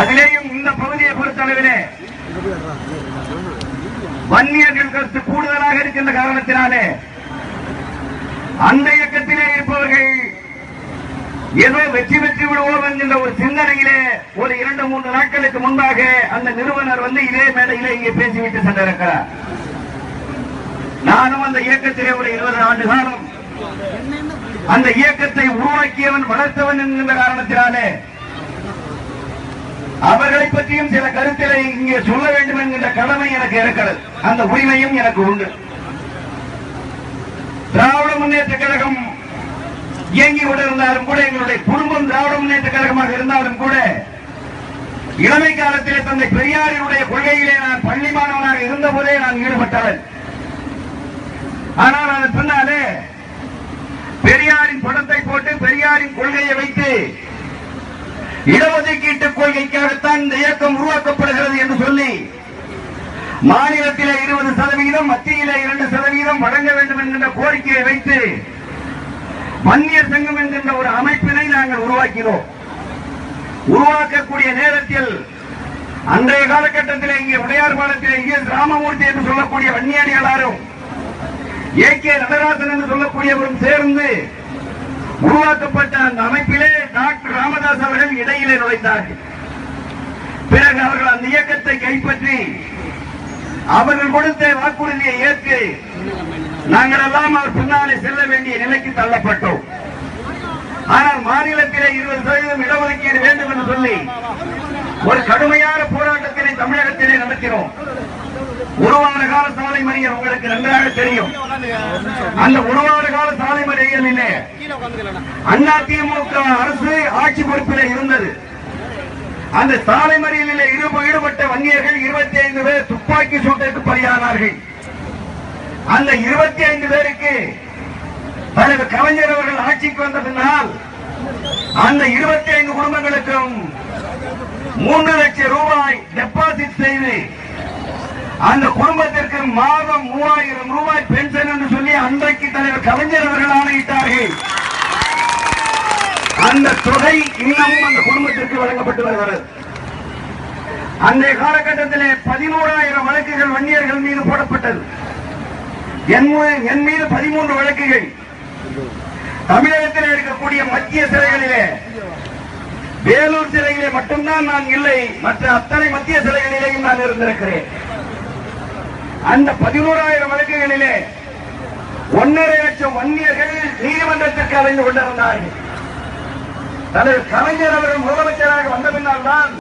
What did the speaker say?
அதிலேயும் இந்த பகுதியை பொறுத்தளவிலே வன்னியர்கள் கருத்து கூடுதலாக இருக்கின்ற காரணத்தினாலே அந்த இயக்கத்திலே இருப்பவர்கள் ஏதோ வெற்றி பெற்று விடுவோம் என்கின்ற ஒரு சிந்தனையிலே ஒரு இரண்டு மூன்று நாட்களுக்கு முன்பாக அந்த நிறுவனர் வந்து இதே மேடையிலே இங்கே பேசிவிட்டு சென்றிருக்கிறார். நானும் அந்த இயக்கத்திலே ஒரு இருபது ஆண்டு காலம் அந்த இயக்கத்தை உருவாக்கியவன் வளர்த்தவன் என்கின்ற காரணத்தினாலே அவர்களை பற்றியும் சில கருத்திலை இங்கே சொல்ல வேண்டும் என்கின்ற கடமை எனக்கு இருக்கிறது. அந்த உரிமையும் எனக்கு உண்டு. திராவிட முன்னேற்ற கழகம் இயங்கி கொண்டிருந்தாலும் கூட எங்களுடைய குடும்பம் திராவிட முன்னேற்ற கழகமாக இருந்தாலும் கூட இளமை காலத்திலே தந்தை பெரியாரினுடைய கொள்கையிலே நான் பள்ளி மாணவனாக இருந்த போதே நான் ஈடுபட்டவன். ஆனால் அதன் பின்னாலே பெரியாரின் படத்தை போட்டு பெரியாரின் கொள்கையை வைத்து இடஒதுக்கீட்டு கொள்கைக்காகத்தான் இந்த இயக்கம் உருவாக்கப்படுகிறது என்று சொல்லி மாநிலத்திலே இருபது சதவீதம் மத்தியிலே இரண்டு சதவீதம் வழங்க வேண்டும் என்கின்ற கோரிக்கையை வைத்து வன்னியர் சங்கம் என்கின்ற ஒரு அமைப்பினை நாங்கள் உருவாக்கினோம். உருவாக்கக்கூடிய நேரத்தில் அன்றைய காலகட்டத்தில் இங்கே உடையார் பாலத்தில் இங்கே ராமமூர்த்தி என்று சொல்லக்கூடிய வன்னியடிகளாரும் ஏ கே நடராசன் என்று சொல்லக்கூடியவரும் சேர்ந்து உருவாக்கப்பட்ட அந்த அமைப்பிலே டாக்டர் ராமதாஸ் அவர்கள் இடையிலே நுழைந்தார்கள். பிறகு அவர்கள் அந்த இயக்கத்தை கைப்பற்றி அவர்கள் கொடுத்த வாக்குறுதியை ஏற்று நாங்கள் எல்லாம் அவர் பின்னாலே செல்ல வேண்டிய நிலைக்கு தள்ளப்பட்டோம். ஆனால் மாநிலத்திலே இருபது சதவீதம் இடஒதுக்கீடு வேண்டும் என்று சொல்லி ஒரு கடுமையான போராட்டத்தினை தமிழகத்திலே நடத்தினோம். உருவான கால சாலை மறியல் உங்களுக்கு நன்றாக தெரியும். அந்த உருவான கால சாலை மறியலிலே அதிமுக அரசு ஆட்சி பொறுப்பிலே இருந்தது. அந்த சாலை மறியலிலே ஈடுபட்ட வன்னியர்கள் இருபத்தி ஐந்து பேர் துப்பாக்கி சூட்டிற்கு பலியானார்கள். அந்த இருபத்தி ஐந்து பேருக்கு தலைவர் கலைஞர் அவர்கள் ஆட்சிக்கு வந்த பின்னால் அந்த இருபத்தி ஐந்து குடும்பங்களுக்கும் மூன்று லட்சம் ரூபாய் டெபாசிட் செய்து அந்த குடும்பத்திற்கு மாதம் மூவாயிரம் ரூபாய் பென்ஷன் என்று சொல்லி அன்றைக்கு தலைவர் கலைஞர் அவர்கள் ஆணையிட்டார்கள். அந்த தொகை இன்னமும் அந்த குடும்பத்திற்கு வழங்கப்பட்டு வருகிறது. அன்றைய காலகட்டத்திலே பதினோராயிரம் வழக்குகள் வன்னியர்கள் மீது போடப்பட்டது. என் என் மீது பதிமூன்று வழக்குகள். தமிழகத்தில் இருக்கக்கூடிய மத்திய சிறைகளிலே வேலூர் சிறையிலே மட்டும்தான் நான் இல்லை மற்ற அத்தனை மத்திய சிறைகளிலேயும் நான் இருந்திருக்கிறேன். அந்த பதினோராயிரம் வழக்குகளிலே ஒன்னரை லட்சம் வன்னியர்கள் நீதிமன்றத்திற்கு அலைந்து கொண்டிருந்தார்கள். தலைவர் கலைஞர் அவர்கள் முதலமைச்சராக வந்த பின்னால் தான்